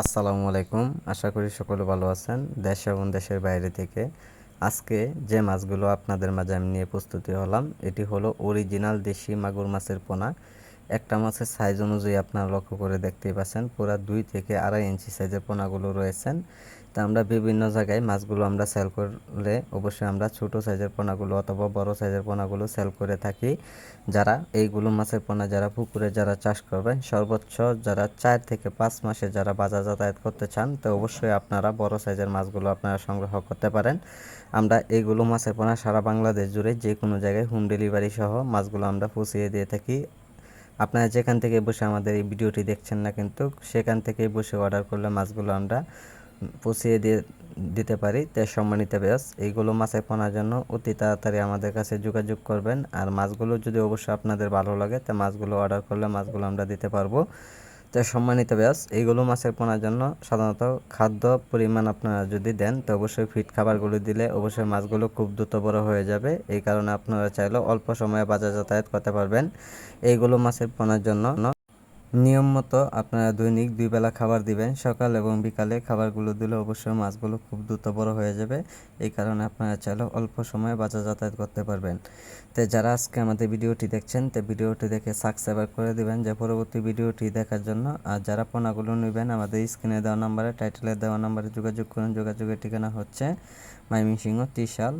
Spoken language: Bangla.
আসসালামু আলাইকুম। আশা করি সকলে ভালো আছেন, দেশ এবং দেশের বাইরে থেকে। আজকে যে মাছগুলো আপনাদের মাঝে আমি নিয়ে প্রস্তুতি হলাম, এটি হলো অরিজিনাল দেশি মাগুর মাছের পোনা। একটা মাছের সাইজ অনুযায়ী আপনারা লক্ষ্য করে দেখতেই পাচ্ছেন, পুরা দুই থেকে আড়াই ইঞ্চি সাইজের পোনাগুলো রয়েছেন। তা আমরা বিভিন্ন জায়গায় মাছগুলো আমরা সেল করলে অবশ্যই আমরা ছোট সাইজের পোনাগুলো অথবা বড় সাইজের পোনাগুলো সেল করে থাকি। যারা এইগুলো মাছের পোনা, যারা পুকুরে যারা চাষ করবেন, সর্বোচ্চ যারা চার থেকে পাঁচ মাসে যারা বাজার যাতায়াত করতে চান, তো অবশ্যই আপনারা বড় সাইজের মাছগুলো আপনারা সংগ্রহ করতে পারেন। আমরা এইগুলো মাছের পোনা সারা বাংলাদেশ জুড়ে যে কোনো জায়গায় হোম ডেলিভারি সহ মাছগুলো আমরা পৌঁছিয়ে দিয়ে থাকি। আপনারা যেখান থেকে বসে আমাদের এই ভিডিওটি দেখছেন না কিন্তু সেখান থেকে বসে অর্ডার করলে মাছগুলো আমরা পচিয়ে দিয়ে দিতে পারি। তাই সম্মানিত ব্যাস এইগুলো মাছে পোনার জন্য অতি তাড়াতাড়ি আমাদের কাছে যোগাযোগ করবেন। আর মাছগুলো যদি অবশ্যই আপনাদের ভালো লাগে, তা মাছগুলো অর্ডার করলে মাছগুলো আমরা দিতে পারব। তো সম্মানিত ব্যাস এইগুলো মাছের পোনার জন্য সাধারণত খাদ্য পরিমাণ আপনারা যদি দেন, তো অবশ্যই ফিট খাবারগুলো দিলে অবশ্যই মাছগুলো খুব দ্রুত বড় হয়ে যাবে। এই কারণে আপনারা চাইলেও অল্প সময়ে বাজার যাতায়াত করতে পারবেন। এইগুলো মাছের পোনার জন্য নিয়ম মতো আপনারা দৈনিক দুই বেলা খাবার দিবেন। সকাল এবং বিকালে খাবারগুলো দিলে অবশ্যই মাছগুলো খুব দ্রুত বড় হয়ে যাবে। এই কারণে আপনারা চাইলেও অল্প সময়ে বাজার যাতায়াত করতে পারবেন। তো যারা আজকে আমাদের ভিডিওটি দেখছেন, তো ভিডিওটি দেখে সাবস্ক্রাইব করে দিবেন। যে পরবর্তী ভিডিওটি দেখার জন্য, আর যারা পোনাগুলো নেবেন, আমাদের স্ক্রিনে দেওয়া নাম্বারে, টাইটেলে দেওয়া নাম্বারে যোগাযোগ করুন। যোগাযোগের ঠিকানা হচ্ছে মাইমিং সিংহ ত্রিশাল